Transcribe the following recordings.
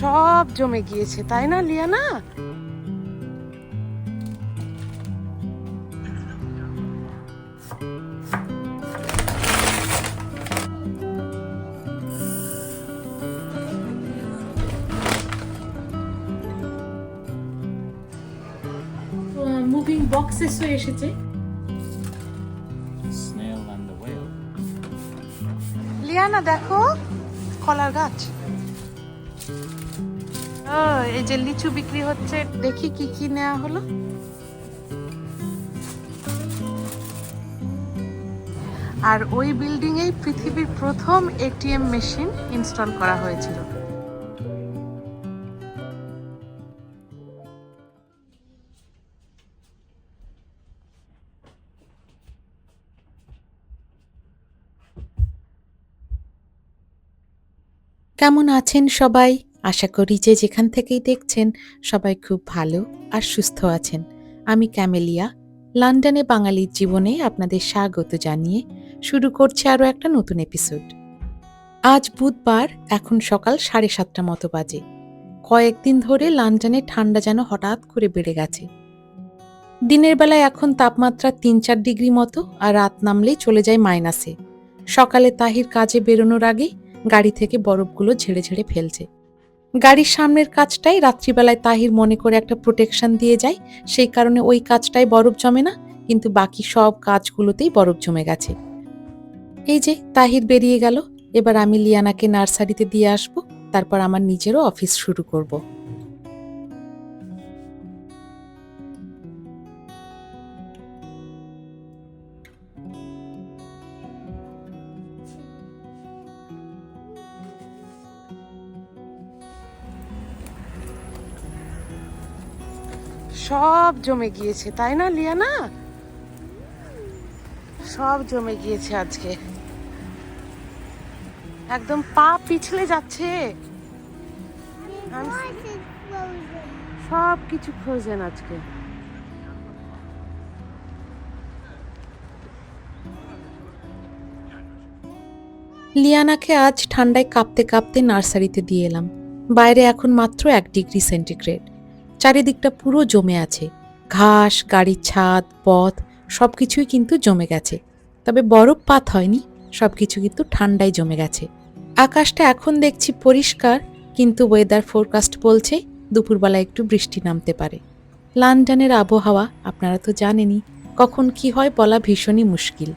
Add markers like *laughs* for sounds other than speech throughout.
সব জমে গিয়েছে তাই না লিয়ানা? মুভিং বক্সেস হয়ে এসেছে. লিয়ানা দেখো কলার গাছ। এই যে লিচু বিক্রি হচ্ছে, দেখি কি কি নেওয়া হলো। আর ওই বিল্ডিং এই পৃথিবীর প্রথম এটিএম মেশিন ইনস্টল করা হয়েছিল। কেমন আছেন সবাই? আশা করি যে যেখান থেকেই দেখছেন, সবাই খুব ভালো আর সুস্থ আছেন। আমি ক্যামেলিয়া, লন্ডনে বাঙালির জীবনে আপনাদের স্বাগত জানিয়ে শুরু করছে আরও একটা নতুন এপিসোড। আজ বুধবার, এখন সকাল সাড়ে সাতটা মতো বাজে। কয়েকদিন ধরে লন্ডনে ঠান্ডা যেন হঠাৎ করে বেড়ে গেছে। দিনের বেলায় এখন তাপমাত্রা তিন চার ডিগ্রি মতো আর রাত নামলেই চলে যায় মাইনাসে। সকালে তাহির কাজে বেরোনোর আগে গাড়ি থেকে বরফগুলো ঝেড়ে ঝেড়ে ফেলছে। গাড়ির সামনের কাজটাই রাত্রিবেলায় তাহির মনে করে একটা প্রোটেকশন দিয়ে যায়। সেই কারণে ওই কাজটাই বরফ জমে না, কিন্তু বাকি সব কাজগুলোতেই বরফ জমে গেছে। এই যে, তাহির বেরিয়ে গেল। এবার আমি লিয়ানাকে নার্সারিতে দিয়ে আসব, তারপর আমার নিজেরও অফিস শুরু করব। সব জমে গিয়েছে, তাই না, লিয়ানা? সব জমে গিয়েছে আজকে। একদম পা পিছলে যাচ্ছে। সব কিছু ফ্রোজেন আজকে। লিয়ানাকে আজ ঠান্ডায় কাঁপতে কাঁপতে নার্সারিতে দিয়ে এলাম। বাইরে এখন মাত্র এক ডিগ্রি সেন্টিগ্রেড। চারিদিকটা পুরো জমে আছে। ঘাস, গাড়ির ছাদ, পথ সব কিছুই কিন্তু জমে গেছে। তবে বরফ পাত হয়নি সব কিছু কিন্তু ঠান্ডায় জমে গেছে। আকাশটা এখন দেখছি পরিষ্কার, কিন্তু ওয়েদার ফোরকাস্ট বলছে দুপুরবেলা একটু বৃষ্টি নামতে পারে। লন্ডনের আবহাওয়া, আপনারা তো জানেনই, কখন কি হয় বলা ভীষণই মুশকিল।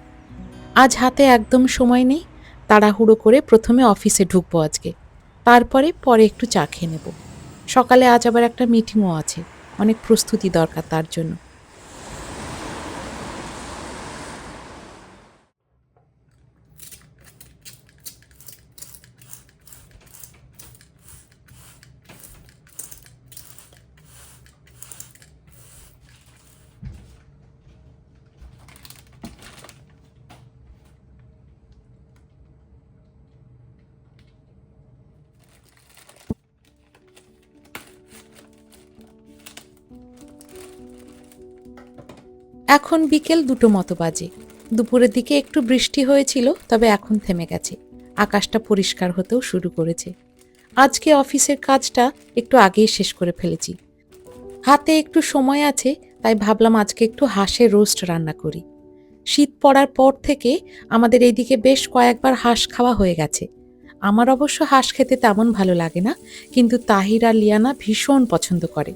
আজ হাতে একদম সময় নেই, তাড়াহুড়ো করে প্রথমে অফিসে ঢুকবো আজকে। তারপরে পরে একটু চা খেয়ে নেব। সকালে আজ আবার একটা মিটিংও আছে। অনেক প্রস্তুতি দরকার তার জন্য। এখন বিকেল দুটো মতো বাজে। দুপুরের দিকে একটু বৃষ্টি হয়েছিল, তবে এখন থেমে গেছে। আকাশটা পরিষ্কার হতেও শুরু করেছে। আজকে অফিসের কাজটা একটু আগেই শেষ করে ফেলেছি। হাতে একটু সময় আছে, তাই ভাবলাম আজকে একটু হাঁসের রোস্ট রান্না করি। শীত পড়ার পর থেকে আমাদের এইদিকে বেশ কয়েকবার হাঁস খাওয়া হয়ে গেছে। আমার অবশ্য হাঁস খেতে তেমন ভালো লাগে না, কিন্তু তাহির লিয়ানা ভীষণ পছন্দ করে।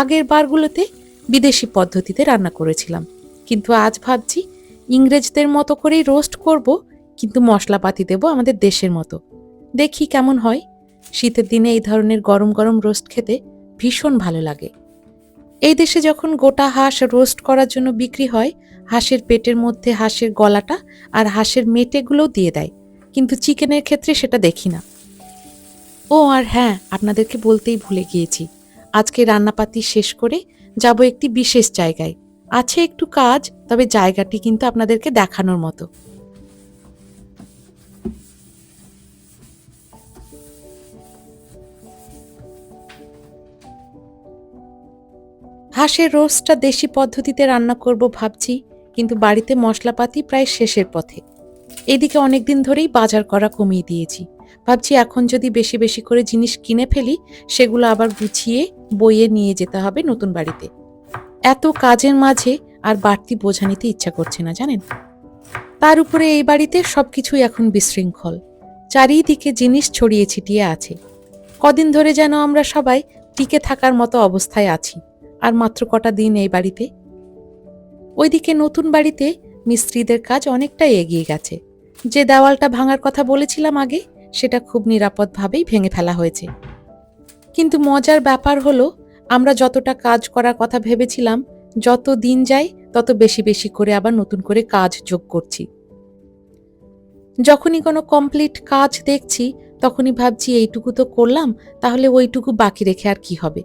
আগের বারগুলোতে বিদেশি পদ্ধতিতে রান্না করেছিলাম। কিন্তু আজ ভাবছি ইংরেজদের মতো করেই রোস্ট করব, কিন্তু মশলাপাতি দেব আমাদের দেশের মতো। দেখি কেমন হয়। শীতের দিনে এই ধরনের গরম গরম রোস্ট খেতে ভীষণ ভালো লাগে। এই দেশে যখন গোটা হাঁস রোস্ট করার জন্য বিক্রি হয়, হাঁসের পেটের মধ্যে হাঁসের গলাটা আর হাঁসের মেটেগুলোও দিয়ে দেয়। কিন্তু চিকেনের ক্ষেত্রে সেটা দেখি না। ও আর হ্যাঁ আপনাদেরকে বলতেই ভুলে গিয়েছি। আজকে রান্নাপাতি শেষ করে যাব একটি বিশেষ জায়গায়। আছে একটু কাজ, তবে জায়গাটি কিন্তু আপনাদেরকে দেখানোর মতো। হাঁসের রোস্টটা দেশি পদ্ধতিতে রান্না করব ভাবছি, কিন্তু বাড়িতে মশলাপাতি প্রায় শেষের পথে। এদিকে অনেক দিন ধরেই বাজার করা কমিয়ে দিয়েছি। ভাবছি এখন যদি বেশি বেশি করে জিনিস কিনে ফেলি, সেগুলো আবার গুছিয়ে বইয়ে নিয়ে যেতে হবে নতুন বাড়িতে। এত কাজের মাঝে আর বাড়তি বোঝা নিতে ইচ্ছা করছে না, জানেন? তার উপরে এই বাড়িতে সবকিছুই এখন বিশৃঙ্খল। চারিদিকে জিনিস ছড়িয়ে ছিটিয়ে আছে। কদিন ধরে যেন আমরা সবাই টিকে থাকার মতো অবস্থায় আছি, আর মাত্র কটা দিন এই বাড়িতে। ওইদিকে নতুন বাড়িতে মিস্ত্রিদের কাজ অনেকটাই এগিয়ে গেছে। যে দেওয়ালটা ভাঙার কথা বলেছিলাম আগে সেটা খুব নিরাপদভাবেই ভেঙে ফেলা হয়েছে। কিন্তু মজার ব্যাপার হলো, আমরা যতটা কাজ করার কথা ভেবেছিলাম, যত দিন যায়, তত বেশি বেশি করে আবার নতুন করে কাজ যোগ করছি। যখনই কোনো কমপ্লিট কাজ দেখছি, তখনই ভাবছি এইটুকু তো করলাম, তাহলে ওইটুকু বাকি রেখে আর কি হবে?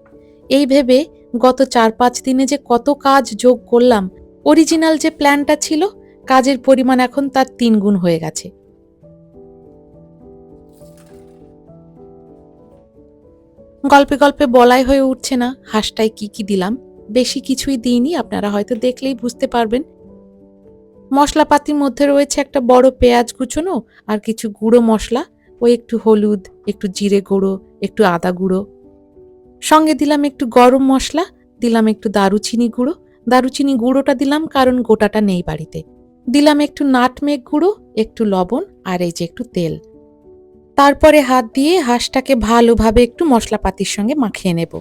এই ভেবে গত চার পাঁচ দিনে যে কত কাজ যোগ করলাম অরিজিনাল যে প্ল্যানটা ছিল, কাজের পরিমাণ এখন তার তিন গুণ হয়ে গেছে। গল্পে গল্পে বলাই হয়ে উঠছে না হাঁসটায় কি কি দিলাম। বেশি কিছুই দিইনি, আপনারা হয়তো দেখলেই বুঝতে পারবেন। মশলাপাতির মধ্যে রয়েছে একটা বড় পেঁয়াজ কুচোনো আর কিছু গুঁড়ো মশলা, ওই একটু হলুদ, একটু জিরে গুঁড়ো, একটু আদা গুঁড়ো। সঙ্গে দিলাম একটু গরম মশলা, দিলাম একটু দারুচিনি গুঁড়ো। দারুচিনি গুঁড়োটা দিলাম কারণ গোটাটা নেই বাড়িতে। দিলাম একটু নাটমেগ গুঁড়ো, একটু লবণ আর এই যে একটু তেল। তারপরে হাত দিয়ে হাঁসটাকে ভালোভাবে একটু মশলাপাতির সঙ্গে মাখিয়ে নেব।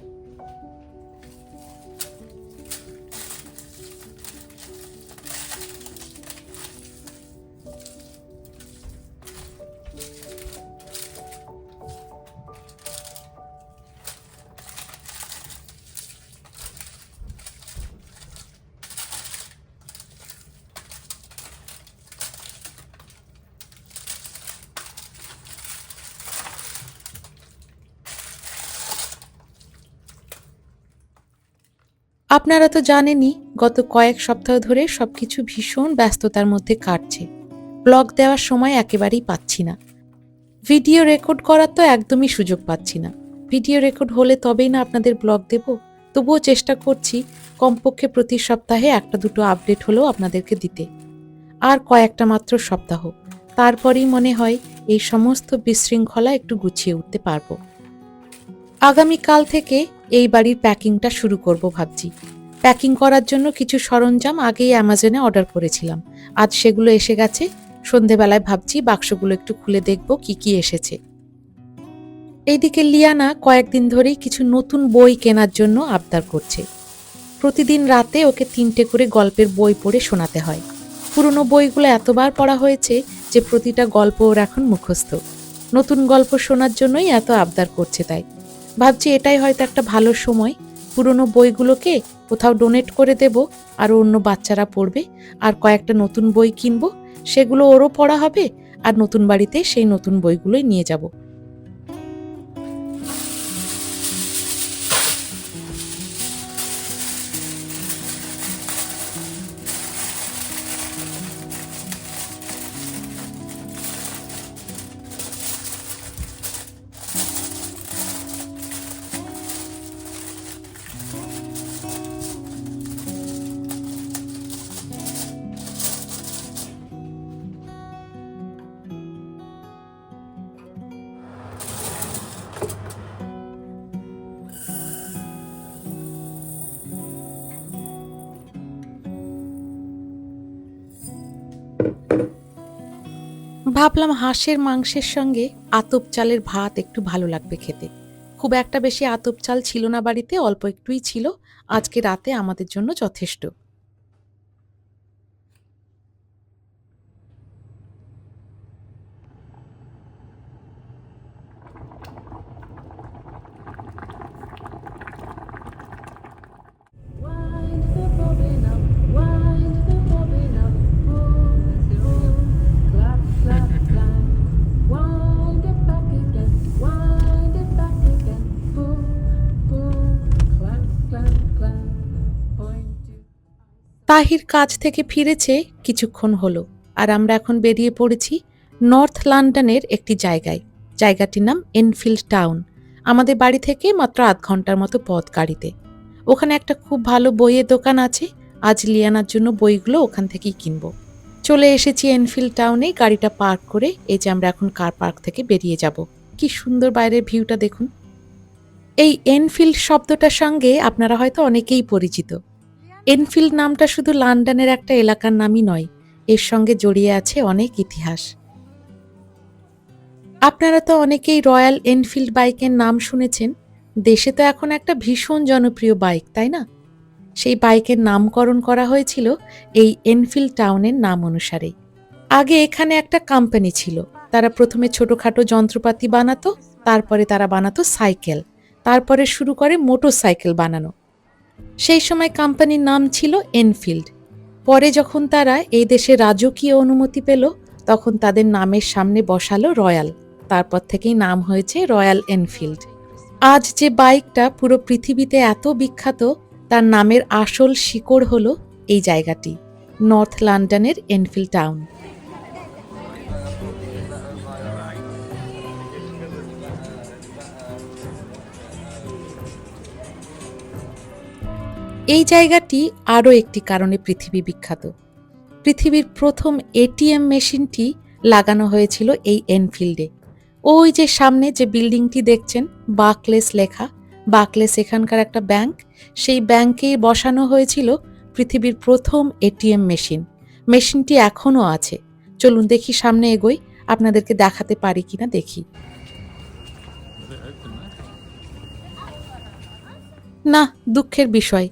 আপনারা তো জানেনই, গত কয়েক সপ্তাহ ধরে সবকিছু ভীষণ ব্যস্ততার মধ্যে কাটছে। ব্লগ দেওয়ার সময় একেবারেই পাচ্ছি না। ভিডিও রেকর্ড করার তো একদমই সুযোগ পাচ্ছি না। ভিডিও রেকর্ড হলে তবেই না আপনাদের ব্লগ দেব। তবুও চেষ্টা করছি কমপক্ষে প্রতি সপ্তাহে একটা দুটো আপডেট হলেও আপনাদেরকে দিতে। আর কয়েকটা মাত্র সপ্তাহ। তারপরেই মনে হয় এই সমস্ত বিশৃঙ্খলা একটু গুছিয়ে উঠতে পারব। আগামীকাল থেকে এই বাড়ির প্যাকিংটা শুরু করব ভাবছি। প্যাকিং করার জন্য কিছু সরঞ্জাম আগেই অ্যামাজনে অর্ডার করেছিলাম। আজ সেগুলো এসে গেছে। সন্ধেবেলায় ভাবছি বাক্সগুলো একটু খুলে দেখব কি কি এসেছে। এইদিকে লিয়ানা কয়েকদিন ধরেই কিছু নতুন বই কেনার জন্য আবদার করছে। প্রতিদিন রাতে ওকে তিনটে করে গল্পের বই পড়ে শোনাতে হয়। পুরনো বইগুলো এতবার পড়া হয়েছে যে প্রতিটা গল্প ওর এখন মুখস্থ। নতুন গল্প শোনার জন্যই এত আবদার করছে তাই। ভাবছি এটাই হয়তো একটা ভালো সময়। পুরনো বইগুলোকে কোথাও ডোনেট করে দেব আর অন্য বাচ্চারা পড়বে, আর কয়েকটা নতুন বই কিনবো, সেগুলো ওরও পড়া হবে, আর নতুন বাড়িতে সেই নতুন বইগুলোই নিয়ে যাব। ভাবলাম হাঁসের মাংসের সঙ্গে আতপ চালের ভাত একটু ভালো লাগবে খেতে। খুব একটা বেশি আতপ চাল ছিল না বাড়িতে, অল্প একটুই ছিল। আজকে রাতে আমাদের জন্য যথেষ্ট। তাহির কাজ থেকে ফিরেছে কিছুক্ষণ হলো, আর আমরা এখন বেরিয়ে পড়েছি নর্থ লন্ডনের একটি জায়গায়। জায়গাটির নাম এনফিল্ড টাউন। আমাদের বাড়ি থেকে মাত্র আধ ঘণ্টার মতো পথ গাড়িতে। ওখানে একটা খুব ভালো বইয়ের দোকান আছে। আজ লিয়ানার জন্য বইগুলো ওখান থেকেই কিনবো। চলে এসেছি এনফিল্ড টাউনে গাড়িটা পার্ক করে। এই যে আমরা এখন কার পার্ক থেকে বেরিয়ে যাব। কি সুন্দর বাইরের ভিউটা দেখুন। এই এনফিল্ড শব্দটার সঙ্গে আপনারা হয়তো অনেকেই পরিচিত। এনফিল্ড নামটা শুধু লন্ডনের একটা এলাকার নামই নয়, এর সঙ্গে জড়িয়ে আছে অনেক ইতিহাস। আপনারা তো অনেকেই রয়্যাল এনফিল্ড বাইকের নাম শুনেছেন, দেশে তো এখন একটা ভীষণ জনপ্রিয় বাইক, তাই না? সেই বাইকের নামকরণ করা হয়েছিল এই এনফিল্ড টাউনের নাম অনুসারেই আগে এখানে একটা কোম্পানি ছিল, তারা প্রথমে ছোটোখাটো যন্ত্রপাতি বানাতো, তারপরে তারা বানাতো সাইকেল, তারপরে শুরু করে মোটর সাইকেল বানানো। সেই সময় কোম্পানির নাম ছিল এনফিল্ড পরে যখন তারা এই দেশে রাজকীয় অনুমতি পেল, তখন তাদের নামের সামনে বসালো রয়্যাল তারপর থেকেই নাম হয়েছে রয়্যাল এনফিল্ড আজ যে বাইকটা পুরো পৃথিবীতে এত বিখ্যাত, তার নামের আসল শিকড় হলো এই জায়গাটি নর্থ লন্ডনের এনফিল্ড টাউন এই জায়গাটি আরও একটি কারণে পৃথিবী বিখ্যাত। পৃথিবীর প্রথম এটিএম মেশিনটি লাগানো হয়েছিল এই এনফিল্ডে। ওই যে সামনে যে বিল্ডিংটি দেখছেন বাকলেস লেখা। বাকলেস এখানকার একটা ব্যাংক। সেই ব্যাংকেই বসানো হয়েছিল পৃথিবীর প্রথম এটিএম মেশিন। মেশিনটি এখনও আছে। চলুন দেখি সামনে এগোই, আপনাদেরকে দেখাতে পারি কিনা দেখি। না, দুঃখের বিষয়।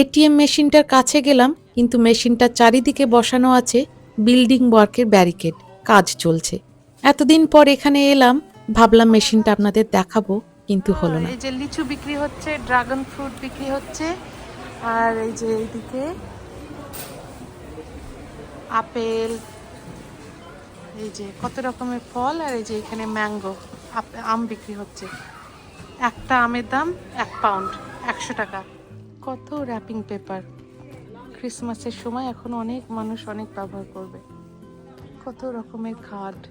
এটিএম মেশিনটার কাছে গেলাম, কিন্তু মেশিনটার চারিদিকে বসানো আছে বিল্ডিং ওয়ার্কের ব্যারিকেড, কাজ চলছে। এতদিন পর এখানে এলাম, ভাবলাম মেশিনটা আপনাদের দেখাবো, কিন্তু হলো না। এই যে লিচু বিক্রি হচ্ছে, ড্রাগন ফ্রুট বিক্রি হচ্ছে, আর এই যে এইদিকে আপেল, এই যে কত রকমের ফল, আর এই যে এখানে ম্যাঙ্গো আম বিক্রি হচ্ছে। একটা আমের দাম এক পাউন্ড, একশো টাকা। কত র্যাপিং পেপার ক্রিসমাসের সময় এখন অনেক মানুষ অনেক ব্যবহার করবে। কত রকমের card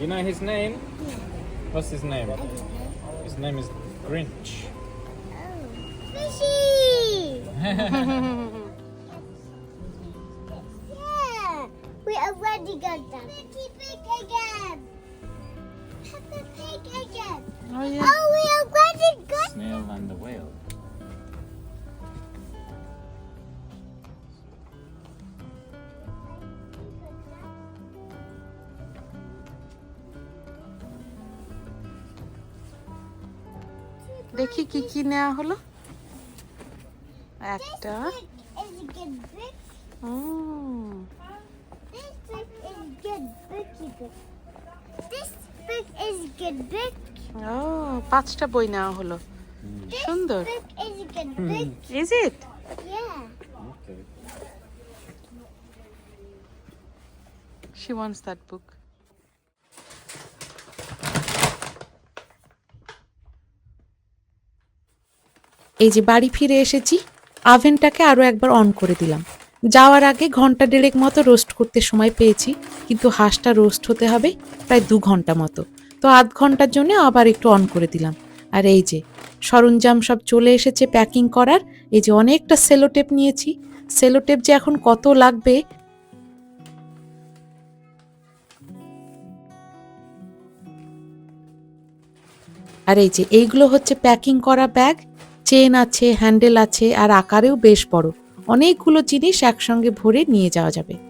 You know his name? What's his name? His name is Grinch. Fishy! *laughs* yeah, we already got that. Piggy pig again. Peppa pig again. Oh, yeah. Oh, we already got. Snail and the whale. কি কি নেওয়া হলো? একটা। পাঁচটা বই নেওয়া হলো। সুন্দর। Is it She wants that. এই যে বাড়ি ফিরে এসেছি, আভেনটাকে আরও একবার অন করে দিলাম। যাওয়ার আগে ঘণ্টা দেড়েক মতো রোস্ট করতে সময় পেয়েছি, কিন্তু হাঁসটা রোস্ট হতে হবে প্রায় দু ঘণ্টা মতো। তো আধ ঘণ্টার জন্য আবার একটু অন করে দিলাম। আর এই যে, সরঞ্জাম সব চলে এসেছে প্যাকিং করার। এই যে অনেকটা সেলোটেপ নিয়েছি। সেলোটেপ যে এখন কত লাগবে? আর এই যে, এইগুলো হচ্ছে প্যাকিং করা ব্যাগ চেন আছে, হ্যান্ডেল আছে আর আকারেও বেশ বড়। অনেকগুলো জিনিস একসঙ্গে ভরে নিয়ে যাওয়া যাবে।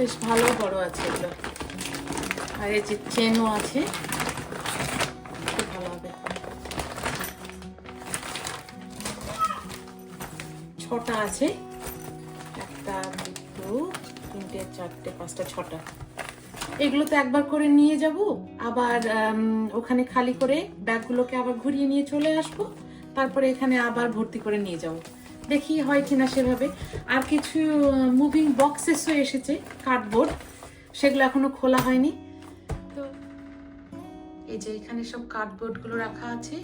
বেশ ভালো বড় আছে এগুলো। আর এই যে চেনও আছে। ভালো হবে। ছটা আছে। একটা, দুটো, তিনটে, চারটে, পাঁচটা, ছটা। এগুলো তো একবার করে নিয়ে যাব। আবার ওখানে খালি করে ব্যাগগুলোকে আবার ঘুরিয়ে নিয়ে চলে আসব। তারপরে এখানে আবার ভর্তি করে নিয়ে যাব। দেখি হয় কিনা সেভাবে। আর কিছু মুভিং বক্সেসও এসেছে কার্ডবোর্ড সেগুলো এখনও খোলা হয়নি। তো এই যে এখানে সব কার্ডবোর্ডগুলো রাখা আছে,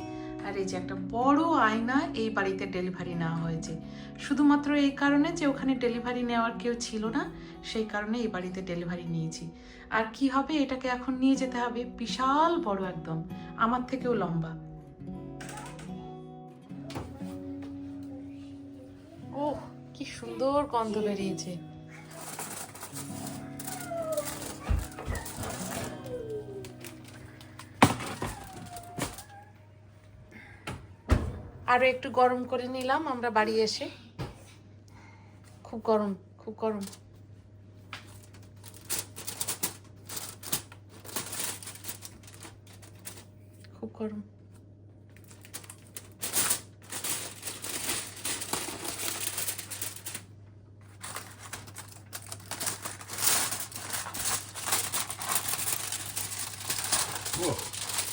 আর এই যে একটা বড় আয়না এই বাড়িতে ডেলিভারি নেওয়া হয়েছে। শুধুমাত্র এই কারণে যে ওখানে ডেলিভারি নেওয়ার কেউ ছিল না, সেই কারণে এই বাড়িতে ডেলিভারি নিয়েছি। আর কি হবে, এটাকে এখন নিয়ে যেতে হবে, বিশাল বড় একদম, আমার থেকেও লম্বা। কি সুন্দর গন্ধ বেরিয়েছে। আরও একটু গরম করে নিলাম, আমরা বাড়ি এসে। খুব গরম খুব গরম। খুব গরম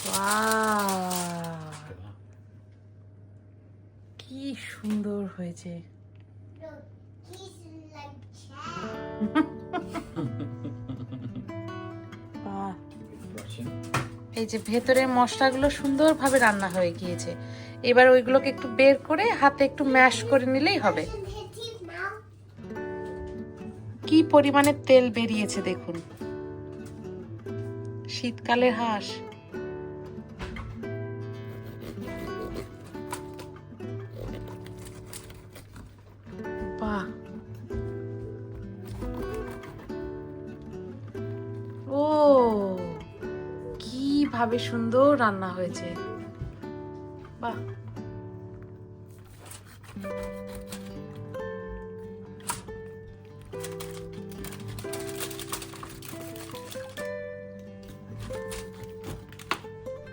Wow! কি সুন্দর হয়েছে Look, he's like Chad. বাহ Russian. *laughs* এই যে ভেতরের মশলাগুলো সুন্দরভাবে রান্না হয়ে গিয়েছে। এবার ওইগুলোকে একটু বের করে হাতে একটু ম্যাশ করে নিলেই হবে. কি পরিমাণে তেল বেরিয়েছে দেখুন। শীতকালের হাঁস। কীভাবে সুন্দর রান্না হয়েছে। বাহ।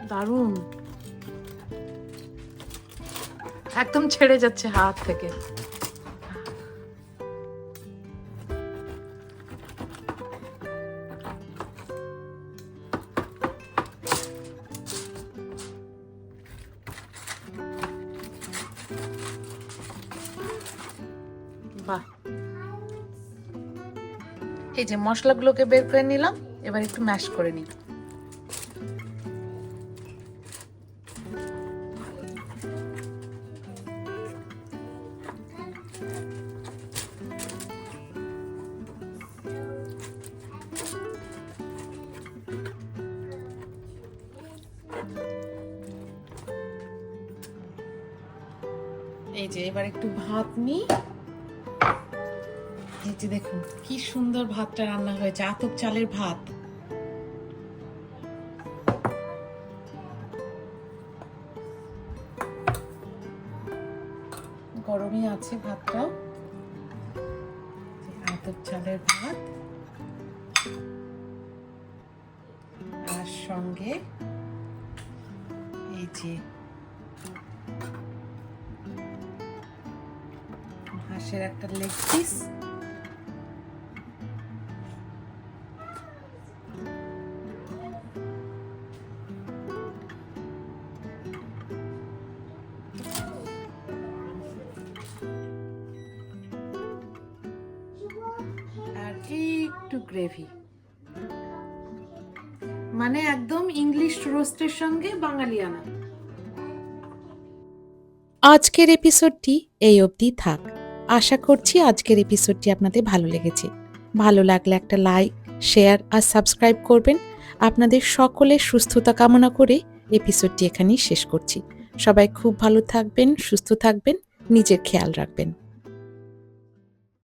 দারুণ। একদম ছেড়ে যাচ্ছে হাত থেকে। বাহ এই যে মশলাগুলোকে বের করে নিলাম এবার একটু ম্যাশ করে নিই কি সুন্দর ভাতটা রান্না হয়েছে, আতপ চালের ভাত। গরমই আছে ভাতটাও। যে আতপ চালের ভাত। আর সঙ্গে এই যে হাঁসের একটা লেগ পিস একটু গ্রেভি মানে একদম ইংলিশ রোস্টের সঙ্গে বাঙালিয়ানা। আজকের এপিসোডটি এই অবধি থাক। আশা করছি আজকের এপিসোডটি আপনাদের ভালো লেগেছে। ভালো লাগলে একটা লাইক শেয়ার আর সাবস্ক্রাইব করবেন। আপনাদের সকলের সুস্থতা কামনা করে এপিসোডটি এখানেই শেষ করছি। সবাই খুব ভালো থাকবেন, সুস্থ থাকবেন, নিজের খেয়াল রাখবেন।